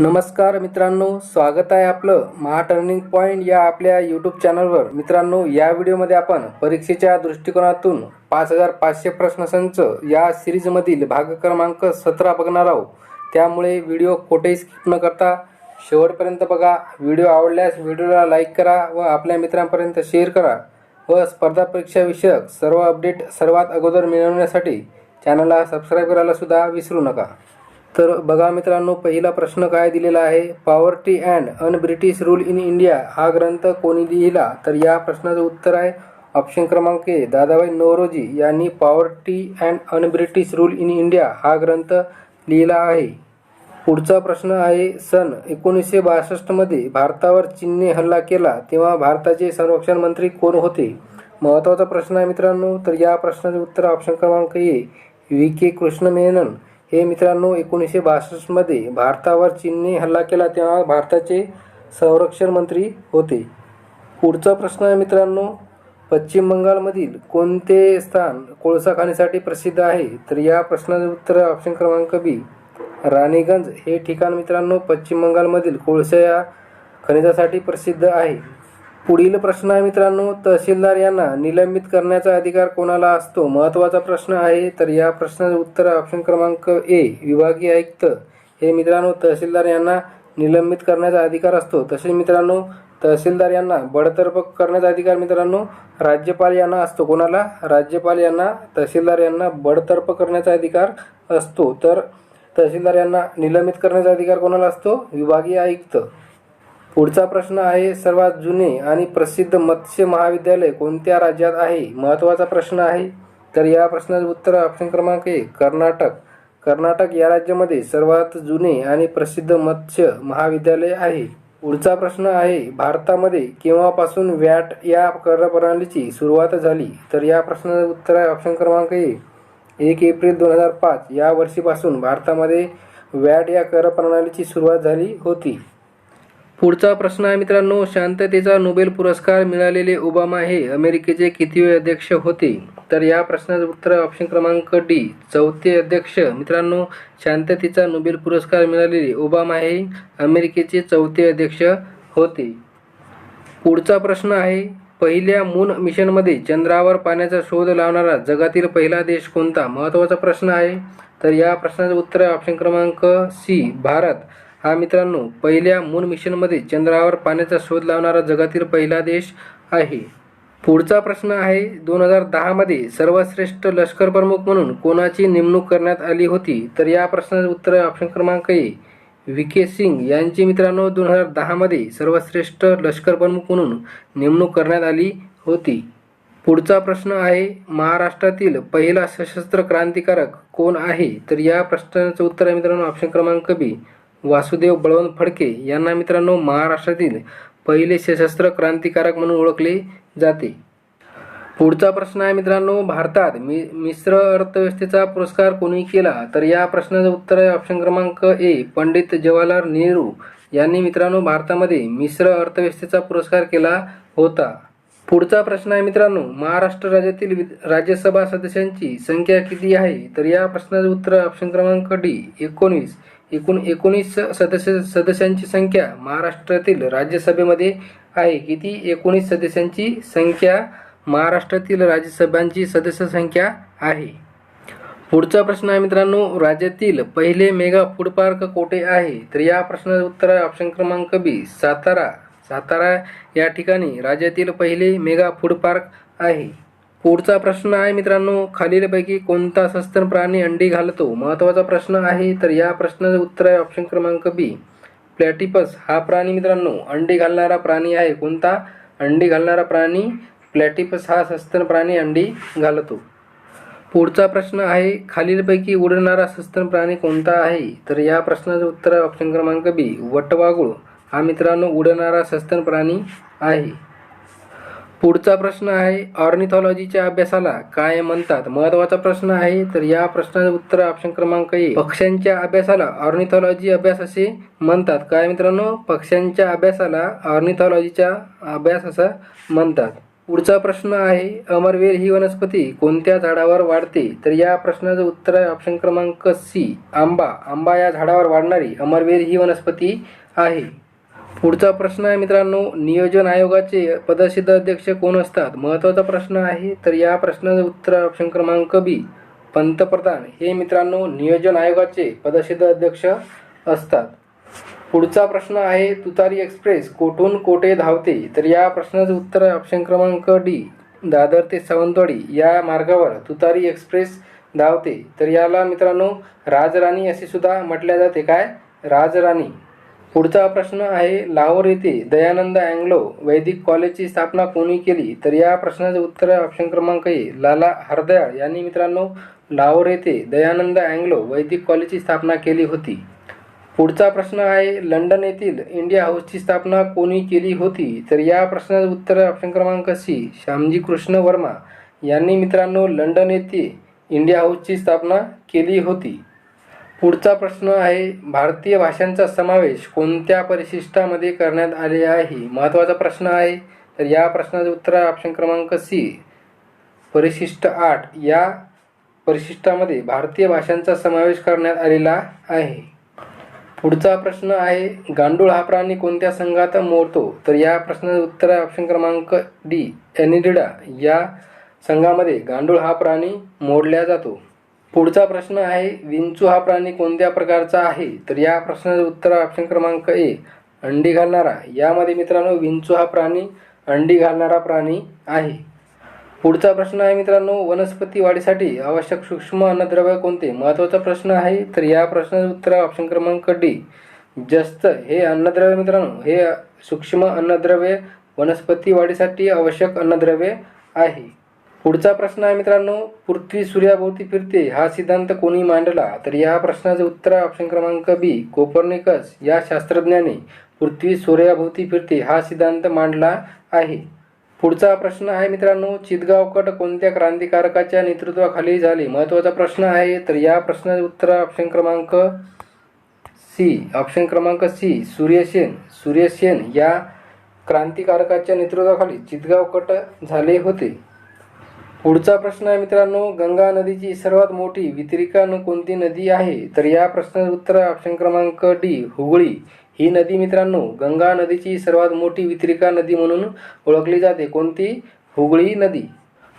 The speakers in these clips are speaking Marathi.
नमस्कार मित्रांनो स्वागत आहे आपलं महा टर्निंग पॉईंट या आपल्या यूट्यूब चॅनलवर. मित्रांनो या व्हिडिओमध्ये आपण परीक्षेच्या दृष्टिकोनातून पाच हजार पाचशे प्रश्नसंच या सिरीजमधील भाग क्रमांक सतरा बघणार आहोत. त्यामुळे व्हिडिओ कुठेही स्किप न करता शेवटपर्यंत बघा. व्हिडिओ आवडल्यास व्हिडिओला लाईक करा व आपल्या मित्रांपर्यंत शेअर करा व स्पर्धा परीक्षाविषयक सर्व अपडेट सर्वात अगोदर मिळवण्यासाठी चॅनलला सबस्क्राईब करायला सुद्धा विसरू नका. तर बघा मित्रांनो पहिला प्रश्न काय दिलेला आहे? Poverty and un British rule in India हा ग्रंथ कोणी लिहिला? तर या प्रश्नाचं उत्तर आहे ऑप्शन क्रमांक ए. दादाभाई नवरोजी यांनी poverty and un British rule in India हा ग्रंथ लिहिला आहे. पुढचा प्रश्न आहे सन एकोणीसशे बासष्टमध्ये भारतावर चीनने हल्ला केला तेव्हा भारताचे संरक्षण मंत्री कोण होते? महत्त्वाचा प्रश्न आहे मित्रांनो तर या प्रश्नाचे उत्तर ऑप्शन क्रमांक A. V. K. Krishna Menon हे मित्रांनो एकोणीसशे बासष्टमध्ये भारतावर चीनने हल्ला केला तेव्हा भारताचे संरक्षण मंत्री होते. पुढचा प्रश्न आहे मित्रांनो पश्चिम बंगालमधील कोणते स्थान कोळसा खाणीसाठी प्रसिद्ध आहे? तर या प्रश्नाचे उत्तर ऑप्शन क्रमांक बी राणीगंज. हे ठिकाण मित्रांनो पश्चिम बंगालमधील कोळसा या खनिजासाठी प्रसिद्ध आहे. पुढील प्रश्न आहे मित्रांनो तहसीलदार यांना निलंबित करण्याचा अधिकार कोणाला असतो? महत्त्वाचा प्रश्न आहे तर या प्रश्नाचं उत्तर ऑप्शन क्रमांक ए विभागीय आयुक्त. हे मित्रांनो तहसीलदार यांना निलंबित करण्याचा अधिकार असतो. तसेच मित्रांनो तहसीलदार यांना बडतर्फ करण्याचा अधिकार मित्रांनो राज्यपाल यांना असतो. कोणाला? राज्यपाल यांना तहसीलदार यांना बडतर्फ करण्याचा अधिकार असतो. तर तहसीलदार यांना निलंबित करण्याचा अधिकार कोणाला असतो? विभागीय आयुक्त. पुढचा प्रश्न आहे सर्वात जुने आणि प्रसिद्ध मत्स्य महाविद्यालय कोणत्या राज्यात आहे? महत्त्वाचा प्रश्न आहे. तर या प्रश्नाचं उत्तर ऑप्शन क्रमांक एक कर्नाटक. कर्नाटक या राज्यामध्ये सर्वात जुने आणि प्रसिद्ध मत्स्य महाविद्यालय आहे. पुढचा प्रश्न आहे भारतामध्ये केव्हापासून वॅट या कर प्रणालीची सुरुवात झाली? तर या प्रश्नाचं उत्तर आहे ऑप्शन क्रमांक एक एक एप्रिल दोन हजार पाच या वर्षीपासून भारतामध्ये वॅट या कर प्रणालीची सुरुवात झाली होती. पुढचा प्रश्न आहे मित्रांनो शांततेचा नोबेल पुरस्कार मिळालेले ओबामा हे अमेरिकेचे कितवे अध्यक्ष होते? तर या प्रश्नाचं उत्तर ऑप्शन क्रमांक डी चौथे अध्यक्ष. मित्रांनो शांततेचा नोबेल पुरस्कार मिळालेले ओबामा हे अमेरिकेचे चौथे अध्यक्ष होते. पुढचा प्रश्न आहे पहिल्या मून मिशनमध्ये चंद्रावर पाण्याचा शोध लावणारा जगातील पहिला देश कोणता? महत्त्वाचा प्रश्न आहे. तर या प्रश्नाचं उत्तर ऑप्शन क्रमांक सी भारत. हा मित्रांनो पहिल्या मून मिशनमध्ये चंद्रावर पाण्याचा शोध लावणारा जगातील पहिला देश आहे. पुढचा प्रश्न आहे दोन हजार दहामध्ये सर्वश्रेष्ठ लष्कर प्रमुख म्हणून कोणाची नेमणूक करण्यात आली होती? तर या प्रश्नाचे उत्तर ऑप्शन क्रमांक ए. व्ही के सिंग यांची मित्रांनो दोन हजार दहामध्ये सर्वश्रेष्ठ लष्कर प्रमुख म्हणून नेमणूक करण्यात आली होती. पुढचा प्रश्न आहे महाराष्ट्रातील पहिला सशस्त्र क्रांतिकारक कोण आहे? तर या प्रश्नाचं उत्तर आहे मित्रांनो ऑप्शन क्रमांक बी. वासुदेव बळवंत फडके यांना मित्रांनो महाराष्ट्रातील पहिले सशस्त्र क्रांतिकारक म्हणून ओळखले जाते. पुढचा प्रश्न आहे मित्रांनो भारतात मि मिश्र अर्थव्यवस्थेचा पुरस्कार कोणी केला? तर या प्रश्नाचं उत्तर आहे ऑप्शन क्रमांक ए पंडित जवाहरलाल नेहरू यांनी मित्रांनो भारतामध्ये मिश्र अर्थव्यवस्थेचा पुरस्कार केला होता. पुढचा प्रश्न आहे मित्रांनो महाराष्ट्र राज्यातील राज्यसभा सदस्यांची संख्या किती आहे? तर या प्रश्नाचे उत्तर ऑप्शन क्रमांक डी एकोणवीस. एकूण एकोणीस सदस्य सदस्यांची संख्या महाराष्ट्रातील राज्यसभेमध्ये आहे. किती एकोणीस सदस्यांची संख्या महाराष्ट्रातील राज्यसभांची सदस्य संख्या आहे? पुढचा प्रश्न आहे मित्रांनो राज्यातील पहिले मेगा फूड पार्क कोठे आहे? तर या प्रश्नाचे उत्तर आहे ऑप्शन क्रमांक बी सातारा. सातारा या ठिकाणी राज्यातील पहिले मेगा फूड पार्क आहे. पुढचा प्रश्न आहे मित्रांनो खालीलपैकी कोणता सस्तन प्राणी अंडी घालतो? महत्त्वाचा प्रश्न आहे तर या प्रश्नाचं उत्तर आहे ऑप्शन क्रमांक बी प्लॅटिपस हा प्राणी मित्रांनो अंडी घालणारा प्राणी आहे. कोणता? अंडी घालणारा प्राणी प्लॅटिपस हा सस्तन प्राणी अंडी घालतो. पुढचा प्रश्न आहे खालीलपैकी उडणारा सस्तन प्राणी कोणता आहे? तर या प्रश्नाचं उत्तर आहे ऑप्शन क्रमांक बी वटवागुळ हा मित्रांनो उडणारा सस्तन प्राणी आहे. पुढचा प्रश्न आहे ऑर्निथॉलॉजीच्या अभ्यासाला काय म्हणतात? महत्त्वाचा प्रश्न आहे तर या प्रश्नाचं उत्तर ऑप्शन क्रमांक ए पक्ष्यांच्या अभ्यासाला ऑर्निथॉलॉजी अभ्यास असे म्हणतात. काय मित्रांनो? पक्ष्यांच्या अभ्यासाला ऑर्निथॉलॉजीचा अभ्यास असं म्हणतात. पुढचा प्रश्न आहे अमरवेल ही वनस्पती कोणत्या झाडावर वाढते? तर या प्रश्नाचं उत्तर आहे ऑप्शन क्रमांक सी. आंबा. आंबा या झाडावर वाढणारी अमरवेल ही वनस्पती आहे. पुढचा प्रश्न आहे मित्रांनो नियोजन आयोगाचे पदसिद्ध अध्यक्ष कोण असतात? महत्त्वाचा प्रश्न आहे तर या प्रश्नाचं उत्तर ऑप्शन क्रमांक बी पंतप्रधान. हे मित्रांनो नियोजन आयोगाचे पदसिद्ध अध्यक्ष असतात. पुढचा प्रश्न आहे तुतारी एक्सप्रेस कोठून कोठे धावते? तर या प्रश्नाचं उत्तर आहे ऑप्शन क्रमांक डी दादर ते सावंतवाडी या मार्गावर तुतारी एक्सप्रेस धावते. तर याला मित्रांनो राजराणी असे सुद्धा म्हटले जाते. काय? राजराणी. पुढचा प्रश्न आहे लाहोर येथे दयानंद अँग्लो वैदिक कॉलेजची स्थापना कोणी केली? तर या प्रश्नाचं उत्तर ऑप्शन क्रमांक ए लाला हरदयाळ यांनी मित्रांनो लाहोर येथे दयानंद अँग्लो वैदिक कॉलेजची स्थापना केली होती. पुढचा प्रश्न आहे लंडन येथील इंडिया हाऊसची स्थापना कोणी केली होती? तर या प्रश्नाचं उत्तर ऑप्शन क्रमांक सी श्यामजी कृष्ण वर्मा यांनी मित्रांनो लंडन येथे इंडिया हाऊसची स्थापना केली होती. पुढचा प्रश्न आहे भारतीय भाषांचा समावेश कोणत्या परिशिष्टामध्ये करण्यात आले आहे? महत्त्वाचा प्रश्न आहे. तर या प्रश्नाचं उत्तर आहे ऑप्शन क्रमांक सी परिशिष्ट आठ. या परिशिष्टामध्ये भारतीय भाषांचा समावेश करण्यात आलेला आहे. पुढचा प्रश्न आहे गांडूळ हा प्राणी कोणत्या संघात मोडतो? तर या प्रश्नाचं उत्तर आहे ऑप्शन क्रमांक डी एनिडिडा. या संघामध्ये गांडूळ हा प्राणी मोडला जातो. पुढचा प्रश्न आहे विंचू हा प्राणी कोणत्या प्रकारचा आहे? तर या प्रश्नाचं उत्तर ऑप्शन क्रमांक ए अंडी घालणारा. यामध्ये मित्रांनो विंचू हा प्राणी अंडी घालणारा प्राणी आहे. पुढचा प्रश्न आहे मित्रांनो वनस्पती वाढीसाठी आवश्यक सूक्ष्म अन्नद्रव्य कोणते? महत्त्वाचा प्रश्न आहे तर या प्रश्नाचं उत्तर ऑप्शन क्रमांक डी. जस्त हे अन्नद्रव्य मित्रांनो हे सूक्ष्म अन्नद्रव्य वनस्पती वाढीसाठी आवश्यक अन्नद्रव्य आहे. पुढचा प्रश्न आहे मित्रांनो पृथ्वी सूर्याभोवती फिरते हा सिद्धांत कोणी मांडला? तर या प्रश्नाचं उत्तर ऑप्शन क्रमांक बी कोपर्निकस. या शास्त्रज्ञाने पृथ्वी सूर्याभोवती फिरते हा सिद्धांत मांडला आहे. पुढचा प्रश्न आहे मित्रांनो चितगाव कट कोणत्या क्रांतिकारकाच्या नेतृत्वाखाली झाले? महत्त्वाचा प्रश्न आहे तर या प्रश्नाचं उत्तर ऑप्शन क्रमांक सी ऑप्शन क्रमांक सी सूर्यसेन. सूर्यसेन या क्रांतिकारकाच्या नेतृत्वाखाली चितगाव कट झाले होते. पुढचा प्रश्न आहे मित्रांनो गंगा नदीची सर्वात मोठी वितरिका कोणती नदी आहे? तर या प्रश्नाचं उत्तर आहे ऑप्शन क्रमांक डी हुगळी. ही नदी मित्रांनो गंगा नदीची सर्वात मोठी वितरिका नदी म्हणून ओळखली जाते. कोणती? हुगळी नदी.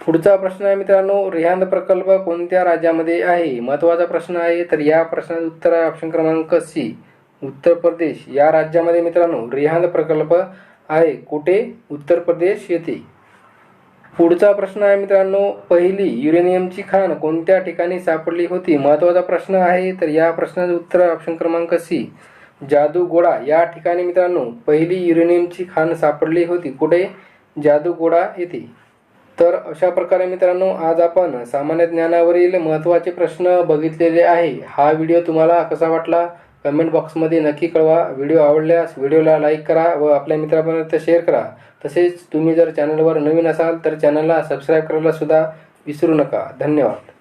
पुढचा प्रश्न आहे मित्रांनो रिहांद प्रकल्प कोणत्या राज्यामध्ये आहे? महत्त्वाचा प्रश्न आहे तर या प्रश्नाचं उत्तर आहे ऑप्शन क्रमांक सी उत्तर प्रदेश. या राज्यामध्ये मित्रांनो रिहांद प्रकल्प आहे. कुठे? उत्तर प्रदेश येथे. पुढचा प्रश्न आहे मित्रांनो पहिली युरेनियमची खाण कोणत्या ठिकाणी सापडली होती? महत्त्वाचा प्रश्न आहे तर या प्रश्नाचं उत्तर ऑप्शन क्रमांक सी जादूगोळा या ठिकाणी मित्रांनो पहिली युरेनियमची खाण सापडली होती. कुठे? जादूगोळा येथे. तर अशा प्रकारे मित्रांनो आज आपण सामान्य ज्ञानावरील महत्त्वाचे प्रश्न बघितलेले आहे. हा व्हिडिओ तुम्हाला कसा वाटला? कमेंट बॉक्समध्ये नक्की कळवा. व्हिडिओ आवडल्यास व्हिडिओला लाईक करा व आपल्या मित्रापर्यंत शेअर करा. तसेच तुम्ही जर चॅनलवर नवीन असाल तर चॅनलला सबस्क्राईब करायला सुद्धा विसरू नका. धन्यवाद.